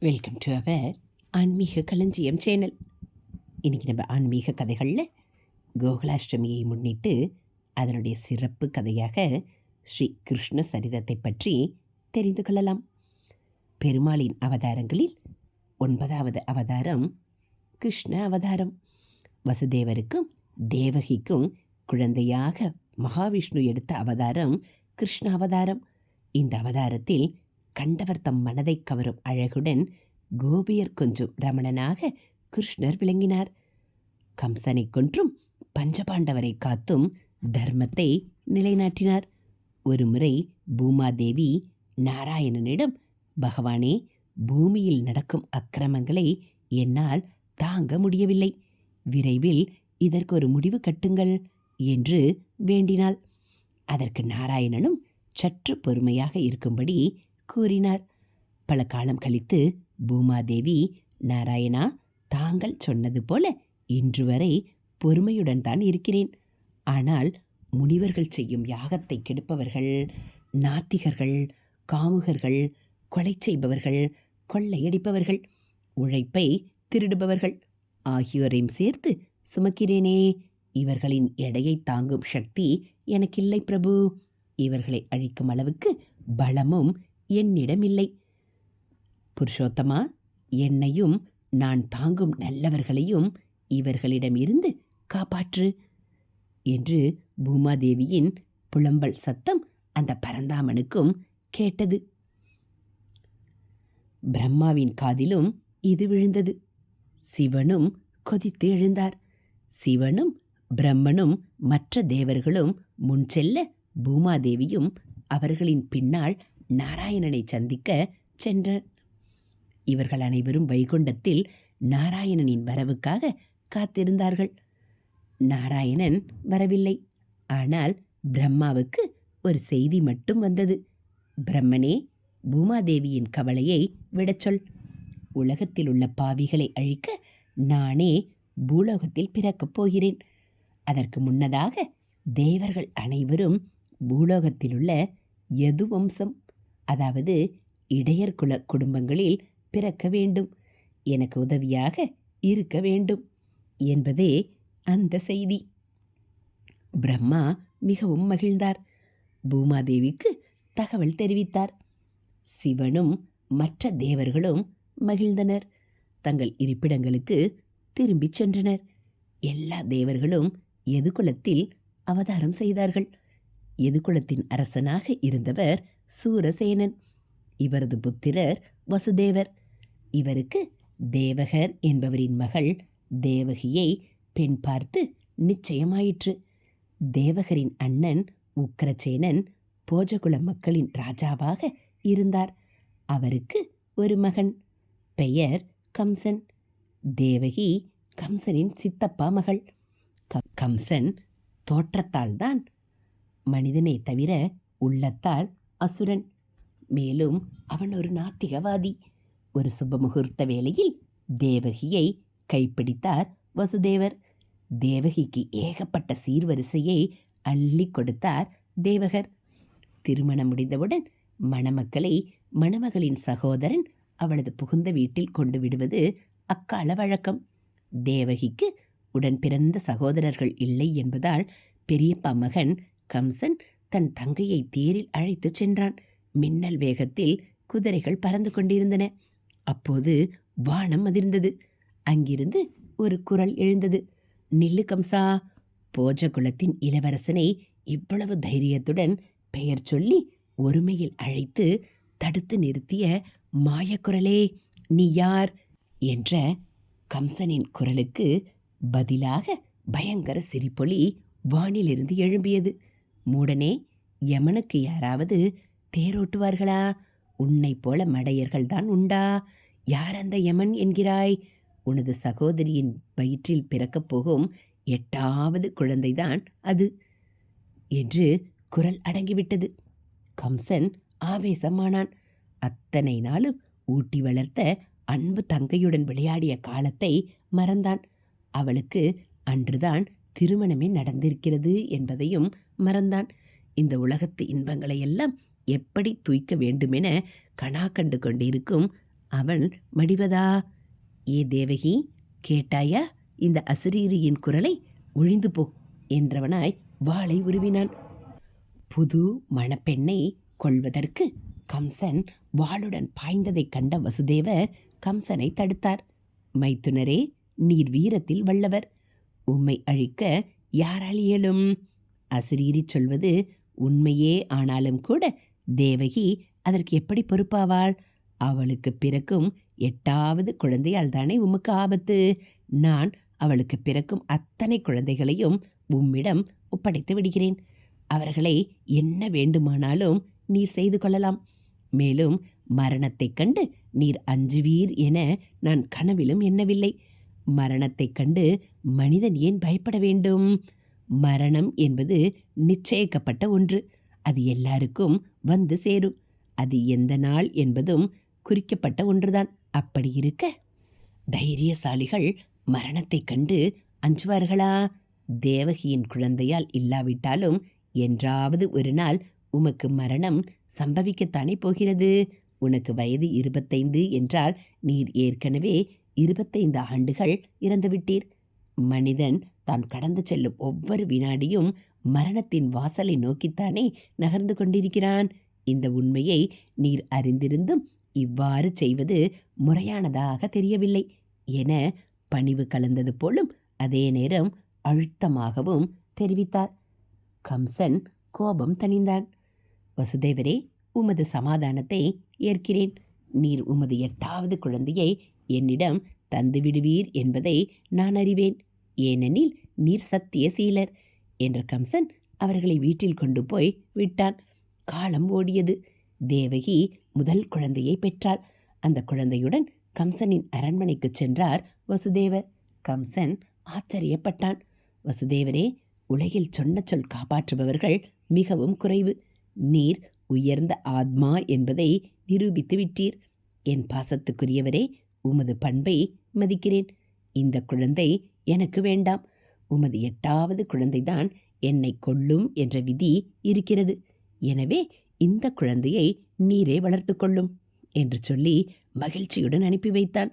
Welcome to our ஆன்மீக களஞ்சியம் channel. இன்றைக்கி நம்ம ஆன்மீக கதைகளில் கோகுலாஷ்டமியை முன்னிட்டு அதனுடைய சிறப்பு கதையாக ஸ்ரீ கிருஷ்ண சரிதத்தை பற்றி தெரிந்து கொள்ளலாம். பெருமாளின் அவதாரங்களில் ஒன்பதாவது அவதாரம் கிருஷ்ண அவதாரம். வசுதேவருக்கும் தேவகிக்கும் குழந்தையாக மகாவிஷ்ணு எடுத்த அவதாரம் கிருஷ்ண அவதாரம். இந்த அவதாரத்தில் கண்டவர் தம் மனதை கவரும் அழகுடன் கோபியர் கொஞ்சம் ரமணனாக கிருஷ்ணர் விளங்கினார். கம்சனை கொன்றும் பஞ்சபாண்டவரை காத்தும் தர்மத்தை நிலைநாட்டினார். ஒருமுறை பூமாதேவி நாராயணனிடம் பகவானே பூமியில் நடக்கும் அக்கிரமங்களை என்னால் தாங்க முடியவில்லை. விரைவில் இதற்கு ஒரு முடிவு கட்டுங்கள் என்று வேண்டினாள். அதற்கு நாராயணனும் சற்று பொறுமையாக இருக்கும்படி கூறினார். பல காலம் கழித்து பூமாதேவி நாராயணா தாங்கள் சொன்னது போல இன்று வரை பொறுமையுடன் தான் இருக்கிறேன். ஆனால் முனிவர்கள் செய்யும் யாகத்தை கெடுப்பவர்கள் நாத்திகர்கள் காமுகர்கள் கொலை செய்பவர்கள் கொள்ளையடிப்பவர்கள் உழைப்பை திருடுபவர்கள் ஆகியோரையும் சேர்த்து சுமக்கிறேனே. இவர்களின் எடையை தாங்கும் சக்தி எனக்கில்லை பிரபு. இவர்களை அழிக்கும் அளவுக்கு பலமும் என்னிடமில்லை. புருஷோத்தமா என்னையும் நான் தாங்கும் நல்லவர்களையும் இவர்களிடமிருந்து காப்பாற்று என்று பூமாதேவியின் புலம்பல் சத்தம் அந்த பரந்தாமனுக்கும் கேட்டது. பிரம்மாவின் காதிலும் இது விழுந்தது. சிவனும் கொதித்து எழுந்தார். சிவனும் பிரம்மனும் மற்ற தேவர்களும் முன் செல்ல பூமாதேவியும் அவர்களின் பின்னால் நாராயணனை சந்திக்க சென்றனர் இவர்கள் அனைவரும் வைகுண்டத்தில் நாராயணனின் வரவுக்காக காத்திருந்தார்கள். நாராயணன் வரவில்லை. ஆனால் பிரம்மாவுக்கு ஒரு செய்தி மட்டும் வந்தது. பிரம்மனே பூமாதேவியின் கவலையை விடச் சொல். உலகத்தில் உள்ள பாவிகளை அழிக்க நானே பூலோகத்தில் பிறக்கப் போகிறேன். அதற்கு முன்னதாக தேவர்கள் அனைவரும் பூலோகத்திலுள்ள யது வம்சம் அதாவது இடையர் குல குடும்பங்களில் பிறக்க வேண்டும். எனக்கு உதவியாக இருக்க வேண்டும் என்பதே அந்த செய்தி. பிரம்மா மிகவும் மகிழ்ந்தார். பூமாதேவிக்கு தகவல் தெரிவித்தார். சிவனும் மற்ற தேவர்களும் மகிழ்ந்தனர். தங்கள் இருப்பிடங்களுக்கு திரும்பிச் சென்றனர். எல்லா தேவர்களும் எதுகுலத்தில் அவதாரம் செய்தார்கள்? எதுகுலத்தின் அரசனாக இருந்தவர் சூரசேனன். இவரது புத்திரர் வசுதேவர். இவருக்கு தேவகர் என்பவரின் மகள் தேவகியை பெண் பார்த்து நிச்சயமாயிற்று. தேவகரின் அண்ணன் உக்கரசேனன் போஜகுல மக்களின் ராஜாவாக இருந்தார். அவருக்கு ஒரு மகன் பெயர் கம்சன். தேவகி கம்சனின் சித்தப்பா மகள். க- கம்சன் தோற்றத்தால் தான் மனிதனை தவிர உள்ளத்தால் அசுரன். மேலும் அவன் ஒரு நாத்திகவாதி. ஒரு சுபமுகூர்த்த வேளையில் தேவகியை கைப்பிடித்தார் வசுதேவர். தேவகிக்கு ஏகப்பட்ட சீர்வரிசையை அள்ளி கொடுத்தார் தேவகர். திருமணம் முடிந்தவுடன் மணமக்களை மணமகளின் சகோதரன் அவளது புகுந்த வீட்டில் கொண்டு விடுவது அக்கால வழக்கம். தேவகிக்கு உடன் பிறந்த சகோதரர்கள் இல்லை என்பதால் பெரியப்பா மகன் கம்சன் தன் தங்கையை தேரில் அழைத்துச் சென்றான். மின்னல் வேகத்தில் குதிரைகள் பறந்து கொண்டிருந்தன. அப்போது வானம் அதிர்ந்தது. அங்கிருந்து ஒரு குரல் எழுந்தது. நில்லு கம்சா போஜகுலத்தின் இளவரசனை இவ்வளவு தைரியத்துடன் பெயர் சொல்லி ஒருமையில் அழைத்து தடுத்து நிறுத்திய மாயக்குரலே நீ யார் என்ற கம்சனின் குரலுக்கு பதிலாக பயங்கர சிரிப்பொலி வானிலிருந்து எழும்பியது. மூடனே யமனுக்கு யாராவது தேரோட்டுவார்களா? உன்னைப் போல மடையர்கள் தான் உண்டா? யார் அந்த யமன் என்கிறாய்? உனது சகோதரியின் வயிற்றில் பிறக்கப் போகும் எட்டாவது குழந்தைதான் அது. என்று குரல் அடங்கிவிட்டது. கம்சன் ஆவேசமானான். அத்தனை நாளும் ஊட்டி வளர்த்த அன்பு தங்கையுடன் விளையாடிய காலத்தை மறந்தான். அவளுக்கு அன்றுதான் திருமணமே நடந்திருக்கிறது என்பதையும் மறந்தான். இந்த உலகத்து இன்பங்களை எல்லாம் எப்படி தூய்க்க வேண்டுமென கணா கண்டு கொண்டிருக்கும் அவள் மடிவதா? ஏ தேவகி கேட்டாயா? இந்த அசரீரியின் குரலை ஒழிந்து போ என்றவனாய் வாளை உருவினான். புது மணப்பெண்ணை கொள்வதற்கு கம்சன் வாளுடன் பாய்ந்ததைக் கண்ட வசுதேவர் கம்சனை தடுத்தார். மைத்துனரே நீர் வீரத்தில் வல்லவர். உம்மை அழிக்க யாரால் இயலும்? அசிரீரி சொல்வது உண்மையே ஆனாலும் கூட தேவகி அதற்கு எப்படி பொறுப்பாவாள்? அவளுக்கு பிறக்கும் எட்டாவது குழந்தையால் தானே உமக்கு ஆபத்து? நான் அவளுக்கு பிறக்கும் அத்தனை குழந்தைகளையும் உம்மிடம் ஒப்படைத்து விடுகிறேன். அவர்களை என்ன வேண்டுமானாலும் நீர் செய்து கொள்ளலாம். மேலும் மரணத்தைக் கண்டு நீர் அஞ்சுவீர் என நான் கனவிலும் எண்ணவில்லை. மரணத்தைக் கண்டு மனிதன் ஏன் பயப்பட வேண்டும்? மரணம் என்பது நிச்சயிக்கப்பட்ட ஒன்று. அது எல்லாருக்கும் வந்து சேரும். அது எந்த நாள் என்பதும் குறிக்கப்பட்ட ஒன்றுதான். அப்படி இருக்க தைரியசாலிகள் மரணத்தைக் கண்டு அஞ்சுவார்களா? தேவகியின் குழந்தையால் இல்லாவிட்டாலும் என்றாவது ஒரு நாள் உமக்கு மரணம் சம்பவிக்கத்தானே போகிறது? உனக்கு வயது இருபத்தைந்து என்றால் நீர் ஏற்கனவே இருபத்தைந்து ஆண்டுகள் இறந்துவிட்டீர். மனிதன் தான் கடந்து செல்லும் ஒவ்வொரு வினாடியும் மரணத்தின் வாசலை நோக்கித்தானே நகர்ந்து கொண்டிருக்கிறான். இந்த உண்மையை நீர் அறிந்திருந்தும் இவ்வாறு செய்வது முறையானதாக தெரியவில்லை. என பணிவு கலந்தது போலும் அதே நேரம் அழுத்தமாகவும் தெரிவித்தார். கம்சன் கோபம் தணிந்தான். வசுதேவரே உமது சமாதானத்தை ஏற்கிறேன். நீர் உமது எட்டாவது குழந்தையை என்னிடம் தந்துவிடுவீர் என்பதை நான் அறிவேன். ஏனெனில் நீர் சத்தியசீலர் என்ற கம்சன் அவர்களை வீட்டில் கொண்டு போய் விட்டான். காலம் ஓடியது. தேவகி முதல் குழந்தையை பெற்றாள். அந்த குழந்தையுடன் கம்சனின் அரண்மனைக்கு சென்றார் வசுதேவர். கம்சன் ஆச்சரியப்பட்டான். வசுதேவரே உலகில் சொன்ன சொல் காப்பாற்றுபவர்கள் மிகவும் குறைவு. நீர் உயர்ந்த ஆத்மா என்பதை நிரூபித்து விட்டீர். என் பாசத்துக்குரியவரே உமது பண்பை மதிக்கிறேன். இந்த குழந்தை எனக்கு வேண்டாம். உமது எட்டாவது குழந்தைதான் என்னை கொள்ளும் என்ற விதி இருக்கிறது. எனவே இந்த குழந்தையை நீரே வளர்த்து கொள்ளும் என்று சொல்லி மகிழ்ச்சியுடன் அனுப்பி வைத்தான்.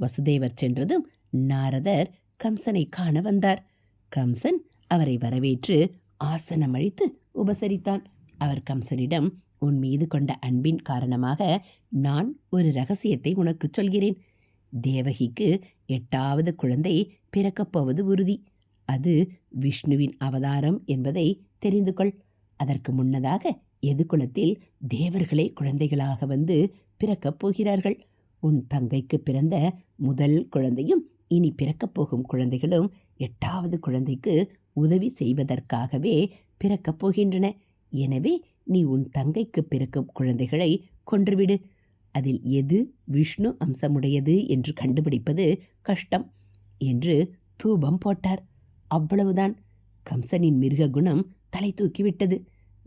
வசுதேவர் சென்றதும் நாரதர் கம்சனை காண வந்தார். கம்சன் அவரை வரவேற்று ஆசனம் அழித்து உபசரித்தான். அவர் கம்சனிடம் உன் மீது கொண்ட அன்பின் காரணமாக நான் ஒரு ரகசியத்தை உனக்குச் சொல்கிறேன். தேவகிக்கு எட்டாவது குழந்தை பிறக்கப் போவது உறுதி. அது விஷ்ணுவின் அவதாரம் என்பதை தெரிந்து கொள் அதற்கு முன்னதாக எதுகுலத்தில் தேவர்களே குழந்தைகளாக வந்து பிறக்கப் போகிறார்கள்? உன் தங்கைக்கு பிறந்த முதல் குழந்தையும் இனி பிறக்கப் போகும் குழந்தைகளும் எட்டாவது குழந்தைக்கு உதவி செய்வதற்காகவே பிறக்கப் போகின்றன. எனவே நீ உன் தங்கைக்கு பிறக்கும் குழந்தைகளை கொன்றுவிடு. அதில் எது விஷ்ணு அம்சமுடையது என்று கண்டுபிடிப்பது கஷ்டம். என்று தூபம் போட்டார். அவ்வளவுதான். கம்சனின் மிருக குணம் தலை தூக்கிவிட்டது.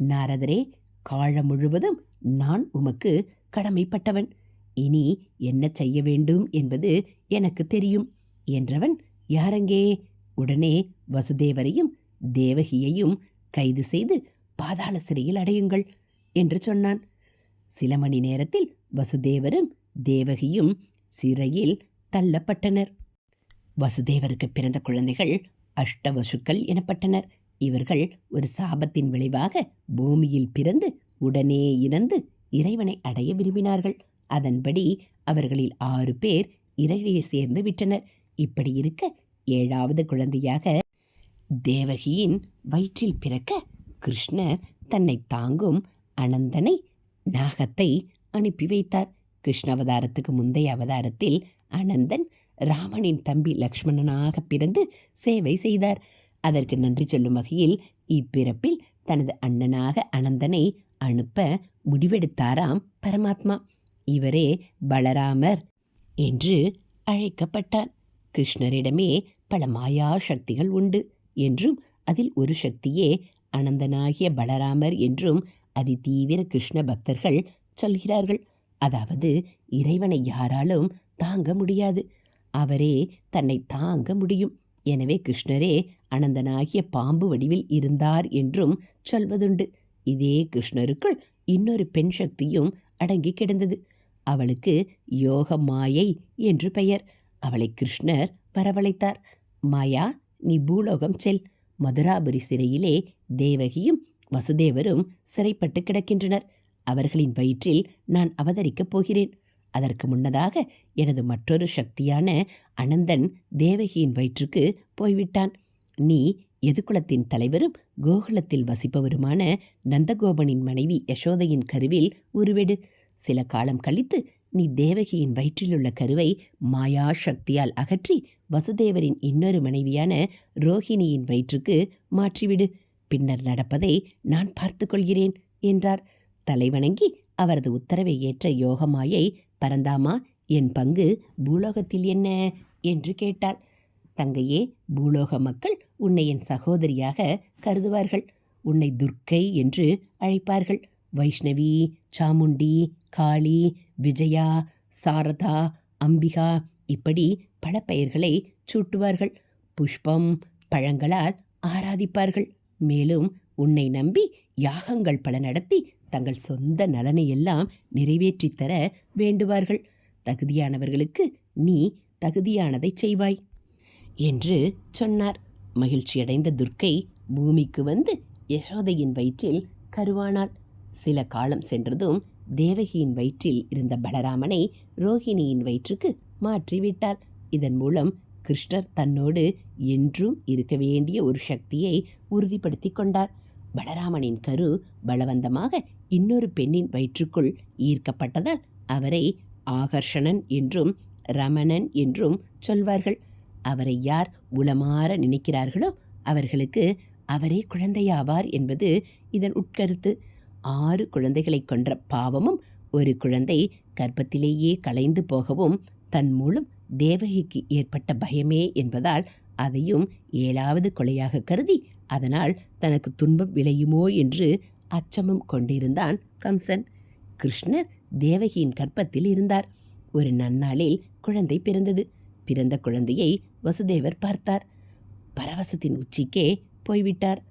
நாரதரே காலம் முழுவதும் நான் உமக்கு கடமைப்பட்டவன். இனி என்ன செய்ய வேண்டும் என்பது எனக்கு தெரியும் என்றவன் யாரங்கே? உடனே வசுதேவரையும் தேவகியையும் கைது செய்து பாதாள சிறையில் அடையுங்கள் என்று சொன்னான். சில மணி நேரத்தில் வசுதேவரும் தேவகியும் சிறையில் தள்ளப்பட்டனர். வசுதேவருக்கு பிறந்த குழந்தைகள் அஷ்டவசுக்கள் எனப்பட்டனர். இவர்கள் ஒரு சாபத்தின் விளைவாக பூமியில் பிறந்து உடனே இறந்து இறைவனை அடைய விரும்பினார்கள். அதன்படி அவர்களில் ஆறு பேர் இறையை சேர்ந்து விட்டனர். இப்படி இருக்க ஏழாவது குழந்தையாக தேவகியின் வயிற்றில் பிறக்க கிருஷ்ணர் தன்னை தாங்கும் அனந்தனை நாகத்தை அனுப்பி வைத்தார். கிருஷ்ண அவதாரத்துக்கு முந்தைய அவதாரத்தில் அனந்தன் ராமனின் தம்பி லக்ஷ்மணனாக பிறந்து சேவை செய்தார். அதற்கு நன்றி சொல்லும் வகையில் இப்பிறப்பில் தனது அண்ணனாக அனந்தனை அனுப்ப முடிவெடுத்தாராம் பரமாத்மா. இவரே பலராமர் என்று அழைக்கப்பட்டார். கிருஷ்ணரிடமே பல மாயா சக்திகள் உண்டு என்றும் அதில் ஒரு சக்தியே அனந்தனாகிய பலராமர் என்றும் அதிதீவிர கிருஷ்ண பக்தர்கள் சொல்கிறார்கள். அதாவது இறைவனை யாராலும் தாங்க முடியாது. அவரே தன்னை தாங்க முடியும். எனவே கிருஷ்ணரே அனந்தனாகிய பாம்பு வடிவில் இருந்தார் என்றும் சொல்வதுண்டு. இதே கிருஷ்ணருக்குள் இன்னொரு பெண் சக்தியும் அடங்கி கிடந்தது. அவளுக்கு யோக மாயை என்று பெயர். அவளை கிருஷ்ணர் வரவழைத்தார். மாயா நீ பூலோகம் செல். மதுராபுரி சிறையிலே தேவகியும் வசுதேவரும் சிறைப்பட்டு கிடக்கின்றனர். அவர்களின் வயிற்றில் நான் அவதரிக்கப் போகிறேன். அதற்கு முன்னதாக எனது மற்றொரு சக்தியான அனந்தன் தேவகியின் வயிற்றுக்கு போய்விட்டான். நீ எதுகுலத்தின் தலைவரும் கோகுலத்தில் வசிப்பவருமான நந்தகோபனின் மனைவி யசோதையின் கருவில் உருவெடு. சில காலம் கழித்து நீ தேவகியின் வயிற்றிலுள்ள கருவை மாயா சக்தியால் அகற்றி வசுதேவரின் இன்னொரு மனைவியான ரோஹிணியின் வயிற்றுக்கு மாற்றிவிடு. பின்னர் நடப்பதை நான் பார்த்துக்கொள்கிறேன் என்றார். தலைவணங்கி அவரது உத்தரவை ஏற்ற யோகமாயை பரந்தாமா என் பங்கு பூலோகத்தில் என்ன? என்று கேட்டாள். தங்கையே பூலோக மக்கள் உன்னை என் சகோதரியாக கருதுவார்கள். உன்னை துர்க்கை என்று அழைப்பார்கள். வைஷ்ணவி சாமுண்டி காளி விஜயா சாரதா அம்பிகா இப்படி பல பெயர்களை சூட்டுவார்கள். புஷ்பம் பழங்களால் ஆராதிப்பார்கள். மேலும் உன்னை நம்பி யாகங்கள் பல நடத்தி தங்கள் சொந்த நலனை எல்லாம் நிறைவேற்றித் தர வேண்டுவார்கள். தகுதியானவர்களுக்கு நீ தகுதியானதை செய்வாய் என்று சொன்னார். மகிழ்ச்சியடைந்த துர்க்கை பூமிக்கு வந்து யசோதையின் வயிற்றில் கருவானாள். சில காலம் சென்றதும் தேவகியின் வயிற்றில் இருந்த பலராமனை ரோஹிணியின் வயிற்றுக்கு மாற்றிவிட்டாள். இதன் மூலம் கிருஷ்ணர் தன்னோடு என்றும் இருக்க வேண்டிய ஒரு சக்தியை உறுதிப்படுத்தி கொண்டார். பலராமனின் கரு பலவந்தமாக இன்னொரு பெண்ணின் வயிற்றுக்குள் ஈர்க்கப்பட்டதால் அவரை ஆகர்ஷணன் என்றும் ரமணன் என்றும் சொல்வார்கள். அவரை யார் உளமாற நினைக்கிறார்களோ அவர்களுக்கு அவரே குழந்தையாவார் என்பது இதன் உட்கருத்து. ஆறு குழந்தைகளை கொன்ற பாவமும் ஒரு குழந்தை கர்ப்பத்திலேயே கலைந்து போகவும் தன் மூலம் தேவகிக்கு ஏற்பட்ட பயமே என்பதால் அதையும் ஏழாவது கொலையாக கருதி அதனால் தனக்கு துன்பம் விளையுமோ என்று அச்சமும் கொண்டிருந்தான் கம்சன். கிருஷ்ணர் தேவகியின் கற்பத்தில் இருந்தார். ஒரு நன்னாளில் குழந்தை பிறந்தது. பிறந்த குழந்தையை வசுதேவர் பார்த்தார். பரவசத்தின் உச்சிக்கே போய்விட்டார்.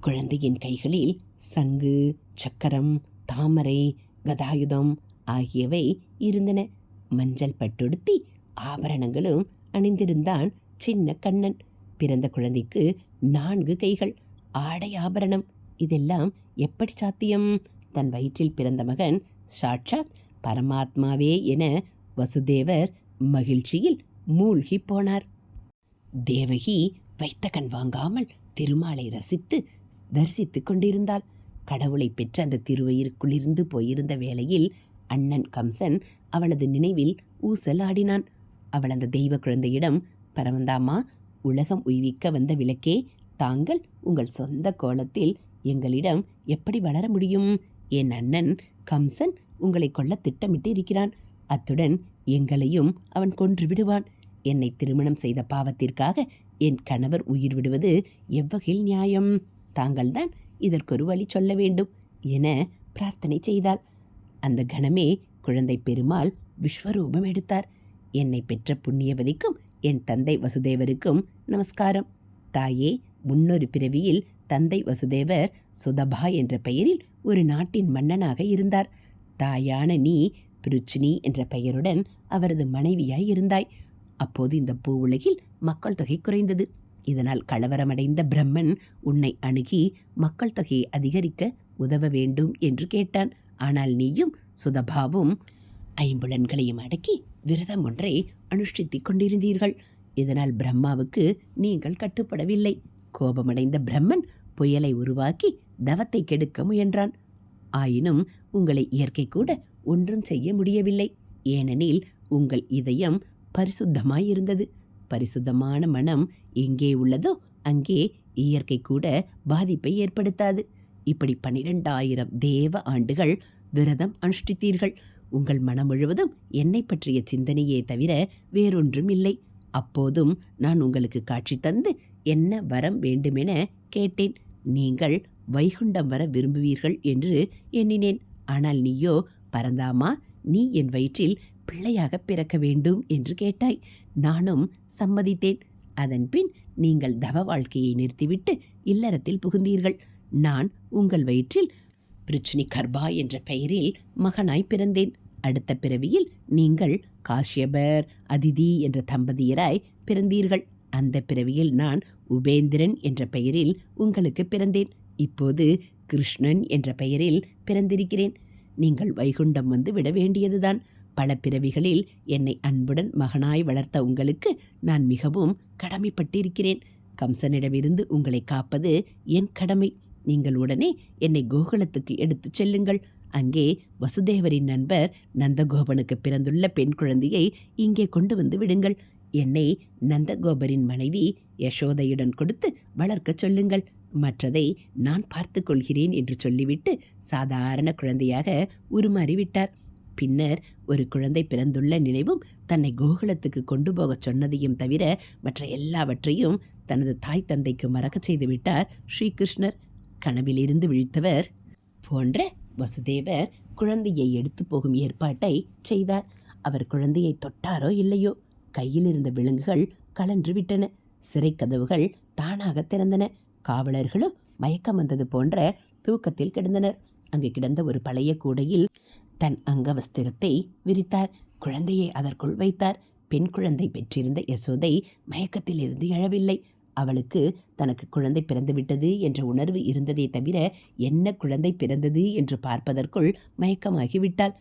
குழந்தையின் கைகளில் சங்கு சக்கரம் தாமரை கதாயுதம் ஆகியவை இருந்தன. மஞ்சள் பட்டுடுத்தி ஆபரணங்களும் அணிந்திருந்தான் சின்ன கண்ணன். பிறந்த குழந்தைக்கு நான்கு கைகள். ஆடை ஆபரணம். இதெல்லாம் எப்படி சாத்தியம்? தன் வயிற்றில் பிறந்த மகன் சாட்சாத் பரமாத்மாவே என வசுதேவர் மகிழ்ச்சியில் மூழ்கி போனார். தேவகி வைத்த கண் வாங்காமல் திருமாலை ரசித்து தரிசித்து கொண்டிருந்தாள். கடவுளை பெற்ற அந்த திருவயிறுக்குள்ளிருந்து போயிருந்த வேளையில் அண்ணன் கம்சன் அவளது நினைவில் ஊசல் ஆடினான் அவள் அந்த தெய்வ குழந்தையிடம் பரமந்தாமா உலகம் உய்விக்க வந்த விளக்கே தாங்கள் உங்கள் சொந்த கோலத்தில் எங்களிடம் எப்படி வளர முடியும்? என் அண்ணன் கம்சன் உங்களை கொல்ல திட்டமிட்டு இருக்கிறான். அத்துடன் எங்களையும் அவன் கொன்று விடுவான். என்னை திருமணம் செய்த பாவத்திற்காக என் கணவர் உயிர் விடுவது எவ்வகையில் நியாயம்? தாங்கள்தான் இதற்கொரு வழி சொல்ல வேண்டும் என பிரார்த்தனை செய்தாள். அந்த கணமே குழந்தை பெருமாள் விஸ்வரூபம் எடுத்தார். என்னை பெற்ற புண்ணியவதிக்கும் என் தந்தை வசுதேவருக்கும் நமஸ்காரம். தாயே முன்னொரு பிறவியில் தந்தை வசுதேவர் சுதபா என்ற பெயரில் ஒரு நாட்டின் மன்னனாக இருந்தார். தாயான நீ பிருச்சினி என்ற பெயருடன் அவரது மனைவியாய் இருந்தாய். அப்போது இந்த பூ உலகில் மக்கள் தொகை குறைந்தது. இதனால் கலவரமடைந்த பிரம்மன் உன்னை அணுகி மக்கள் தொகையை அதிகரிக்க உதவ வேண்டும் என்று கேட்டான். ஆனால் நீயும் சுதபாவும் ஐம்புலன்களையும் அடக்கி விரதம் ஒன்றை அனுஷ்டித்துக் கொண்டிருந்தீர்கள். இதனால் பிரம்மாவுக்கு நீங்கள் கட்டுப்படவில்லை. கோபமடைந்த பிரம்மன் புயலை உருவாக்கி தவத்தை கெடுக்க முயன்றான். ஆயினும் உங்களை இயற்கை கூட ஒன்றும் செய்ய முடியவில்லை. ஏனெனில் உங்கள் இதயம் பரிசுத்தமாயிருந்தது. பரிசுத்தமான மனம் எங்கே உள்ளதோ அங்கே இயற்கை கூட பாதிப்பை ஏற்படுத்தாது. இப்படி பனிரெண்டாயிரம் தேவ ஆண்டுகள் விரதம் அனுஷ்டித்தீர்கள். உங்கள் மனம் முழுவதும் என்னை பற்றிய சிந்தனையே தவிர வேறொன்றும் இல்லை. அப்போதும் நான் உங்களுக்கு காட்சி தந்து என்ன வரம் வேண்டுமென கேட்டேன். நீங்கள் வைகுண்டம் வர விரும்புவீர்கள் என்று எண்ணினேன். ஆனால் நீயோ பரந்தாமா நீ என் வயிற்றில் பிள்ளையாக பிறக்க வேண்டும் என்று கேட்டாய். நானும் சம்மதித்தேன். அதன்பின் நீங்கள் தவ வாழ்க்கையை நிறுத்திவிட்டு இல்லறத்தில் புகுந்தீர்கள். நான் உங்கள் வயிற்றில் பிருச்சினி கர்பா என்ற பெயரில் மகனாய் பிறந்தேன். அடுத்த பிறவியில் நீங்கள் காஷ்யபர் அதிதி என்ற தம்பதியராய் பிறந்தீர்கள். அந்த பிறவியில் நான் உபேந்திரன் என்ற பெயரில் உங்களுக்கு பிறந்தேன். இப்போது கிருஷ்ணன் என்ற பெயரில் பிறந்திருக்கிறேன். நீங்கள் வைகுண்டம் வந்து விட வேண்டியதுதான். பல பிறவிகளில் என்னை அன்புடன் மகனாய் வளர்த்த உங்களுக்கு நான் மிகவும் கடமைப்பட்டிருக்கிறேன். கம்சனிடமிருந்து உங்களை காப்பது என் கடமை. நீங்கள் உடனே என்னை கோகுலத்துக்கு எடுத்துச் செல்லுங்கள். அங்கே வசுதேவரின் நண்பர் நந்தகோபனுக்கு பிறந்துள்ள பெண் குழந்தையை இங்கே கொண்டு வந்து விடுங்கள். என்னை நந்தகோபரின் மனைவி யசோதையுடன் கொடுத்து வளர்க்கச் சொல்லுங்கள். மற்றதை நான் பார்த்து கொள்கிறேன் என்று சொல்லிவிட்டு சாதாரண குழந்தையாக உருமாறிவிட்டார் பின்னர் ஒரு குழந்தை பிறந்துள்ள நினைவும் தன்னை கோகுலத்துக்கு கொண்டு போகச் சொன்னதையும் தவிர மற்ற எல்லாவற்றையும் தனது தாய் தந்தைக்கு மறக்கச் செய்துவிட்டார் ஸ்ரீகிருஷ்ணர். கனவிலிருந்து விழித்தவர் போன்ற வசுதேவர் குழந்தையை எடுத்து போகும் ஏற்பாட்டை செய்தார். அவர் குழந்தையை தொட்டாரோ இல்லையோ? கையில் இருந்த விலங்குகள் கலன்று விட்டன. சிறை கதவுகள் தானாக திறந்தன. காவலர்களோ மயக்கம் வந்தது போன்ற தூக்கத்தில் கிடந்தனர். அங்கு கிடந்த ஒரு பழைய கூடையில் தன் அங்கவஸ்திரத்தை விரித்தார். குழந்தையை அதற்குள் வைத்தார். பெண் குழந்தை பெற்றிருந்த யசோதை மயக்கத்திலிருந்து எழவில்லை. அவளுக்கு தனக்கு குழந்தை பிறந்துவிட்டது என்ற உணர்வு இருந்ததே தவிர என்ன குழந்தை பிறந்தது என்று பார்ப்பதற்குள் மயக்கமாகிவிட்டாள்.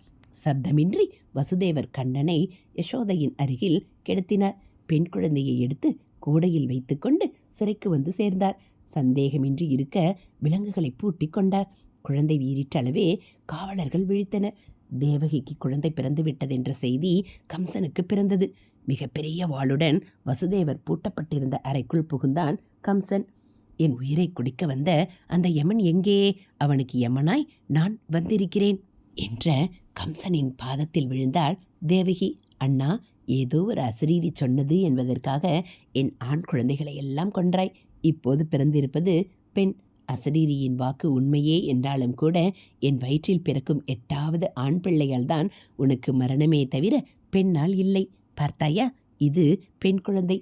சப்தமின்றி வசுதேவர் கண்ணனை யசோதையின் அருகில் கிடத்தினார். பெண் குழந்தையை எடுத்து கூடையில் வைத்துக்கொண்டு சிறைக்கு வந்து சேர்ந்தார். சந்தேகமின்றி இருக்க விலங்குகளை பூட்டி கொண்டார். குழந்தை வீறிற்றளவே காவலர்கள் விழித்தனர். தேவகிக்கு குழந்தை பிறந்து விட்டதென்ற செய்தி கம்சனுக்கு பிறந்தது. மிகப்பெரிய வாளுடன் வசுதேவர் பூட்டப்பட்டிருந்த அறைக்குள் புகுந்தான் கம்சன். என் உயிரை குடிக்க வந்த அந்த யமன் எங்கே? அவனுக்கு யமனாய் நான் வந்திருக்கிறேன் என்ற கம்சனின் பாதத்தில் விழுந்தாள் தேவகி. அண்ணா ஏதோ ஒரு அசரீரி சொன்னது என்பதற்காக என் ஆண் குழந்தைகளை எல்லாம் கொன்றாய். இப்போது பிறந்திருப்பது பெண். அசரீரியின் வாக்கு உண்மையே என்றாலும் கூட என் வயிற்றில் பிறக்கும் எட்டாவது ஆண் பிள்ளையால் தான் உனக்கு மரணமே தவிர பெண்ணால் இல்லை. பார்த்தாயா இது பெண் குழந்தை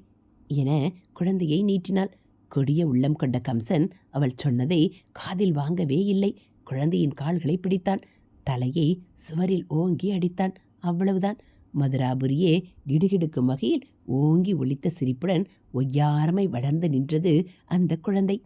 என குழந்தையை நீட்டினாள். கொடிய உள்ளம் கொண்ட கம்சன் அவள் சொன்னதை காதில் வாங்கவே இல்லை. குழந்தையின் கால்களை பிடித்தான். தலையை சுவரில் ஓங்கி அடித்தான். அவ்வளவுதான். மதுராபுரியே கிடுகிடுக்கும் வகையில் ஓங்கி ஒழித்த சிரிப்புடன் ஒய்யாரமை வளர்ந்து நின்றது அந்த குழந்தை.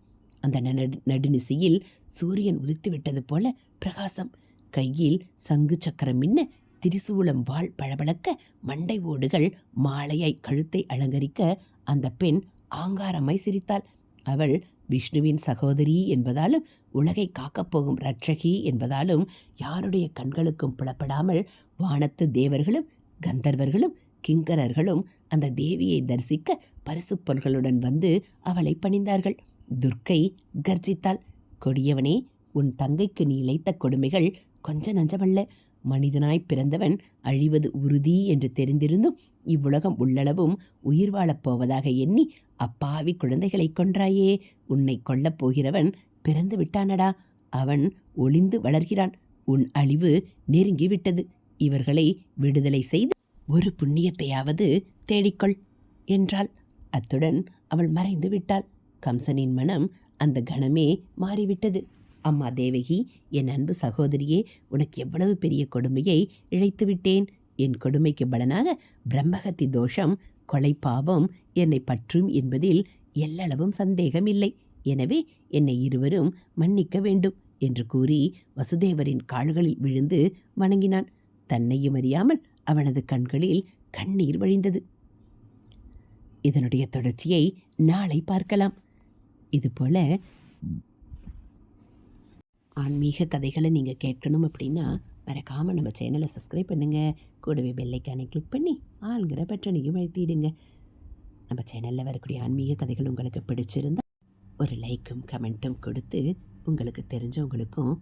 அந்த நடு நடுநிசையில் சூரியன் உதித்து விட்டது போல பிரகாசம். கையில் சங்கு சக்கரம் மின்ன திரிசூலம் வாள் பளபளக்க மண்டை ஓடுகள் மாலையை கழுத்தை அலங்கரிக்க அந்த பெண் ஆங்காரமாய் சிரித்தாள். அவள் விஷ்ணுவின் சகோதரி என்பதாலும் உலகை காக்கப் போகும் ரட்சகி என்பதாலும் யாருடைய கண்களுக்கும் புலப்படாமல் வானத்து தேவர்களும் கந்தர்வர்களும் கிங்கரர்களும் அந்த தேவியை தரிசிக்க பரிசு பொருள்களுடன் வந்து அவளை பணிந்தார்கள். துர்க்கை கர்ஜித்தாள் கொடியவனே உன் தங்கைக்கு நீ இழைத்த கொடுமைகள் கொஞ்ச நஞ்சமல்ல. மனிதனாய் பிறந்தவன் அழிவது உறுதி என்று தெரிந்திருந்தும் இவ்வுலகம் உள்ளளவும் உயிர் வாழப் போவதாக எண்ணி அப்பாவி குழந்தைகளை கொன்றாயே. உன்னை கொல்லப் போகிறவன் பிறந்து விட்டானடா. அவன் ஒளிந்து வளர்கிறான். உன் அழிவு நெருங்கிவிட்டது. இவர்களை விடுதலை செய்து ஒரு புண்ணியத்தையாவது தேடிக்கொள் என்றாள். அத்துடன் அவள் மறைந்து விட்டாள். கம்சனின் மனம் அந்த கணமே மாறிவிட்டது. அம்மா தேவகி என் அன்பு சகோதரியே உனக்கு எவ்வளவு பெரிய கொடுமையை இழைத்து விட்டேன். என் கொடுமைக்கு பலனாக பிரம்மகத்தி தோஷம் கொலை பாவம் என்னை பற்றும் என்பதில் எல்லளவும் சந்தேகமில்லை. எனவே என்னை இருவரும் மன்னிக்க வேண்டும் என்று கூறி வசுதேவரின் கால்களில் விழுந்து வணங்கினான். தன்னையும் அறியாமல் அவனது கண்களில் கண்ணீர் வழிந்தது. இதனுடைய தொடர்ச்சியை நாளை பார்க்கலாம். இதுபோல ஆன்மீக கதைகளை நீங்கள் கேட்கணும் அப்படின்னா மறக்காமல் நம்ம சேனலை சப்ஸ்கிரைப் பண்ணுங்கள் கூடவே பெல்லைக்கானை கிளிக் பண்ணி ஆளுங்கிற பட்டனையும் அழுத்திடுங்க. நம்ம சேனலில் வரக்கூடிய ஆன்மீக கதைகள் உங்களுக்கு பிடிச்சிருந்தா ஒரு லைக்கும் கமெண்ட்டும் கொடுத்து உங்களுக்கு தெரிஞ்சவங்களுக்கும்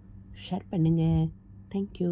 ஷேர் பண்ணுங்கள் தேங்க்யூ